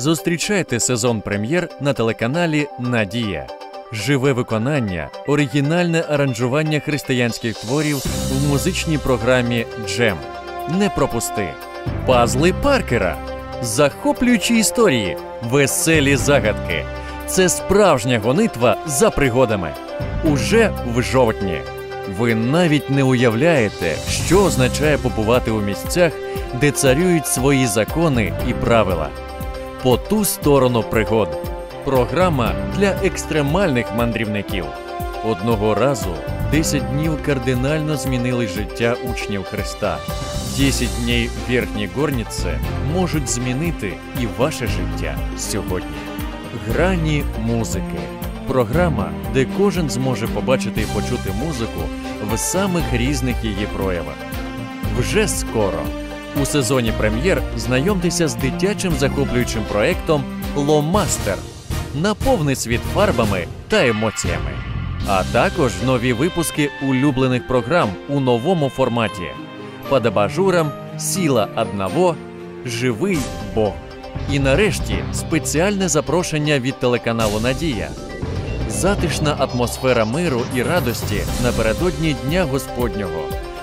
Зустрічайте сезон прем'єр на телеканалі Надія. Живе виконання, оригінальне аранжування християнських творів в музичній програмі Джем. Не пропусти. Пазли Паркера. Захоплюючі історії, веселі загадки. Це справжня гонитва за пригодами. Уже в жовтні. Ви навіть не уявляєте, що означає побувати у місцях, де царюють свої закони і правила. По ту сторону пригод. Програма для екстремальних мандрівників. Одного разу 10 днів кардинально змінили життя учнів Христа. 10 днів Верхній Горніце можуть змінити і ваше життя сьогодні. Грані музики. Програма, де кожен зможе побачити і почути музику в самих різних її проявах. Вже скоро. У сезоні прем'єр знайомтеся з дитячим захоплюючим проектом Ломастер. Наповни світ фарбами та емоціями. А також нові випуски улюблених програм у новому форматі. Под абажуром Сіла одного, Живий Бог. І нарешті спеціальне запрошення від телеканалу Надія. Затишна атмосфера миру і радості напередодні Дня Господнього,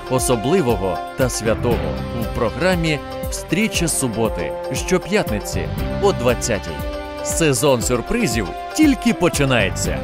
особливого та святого в програмі Встріча суботи щоп'ятниці о 20-й. Сезон сюрпризів тільки починається.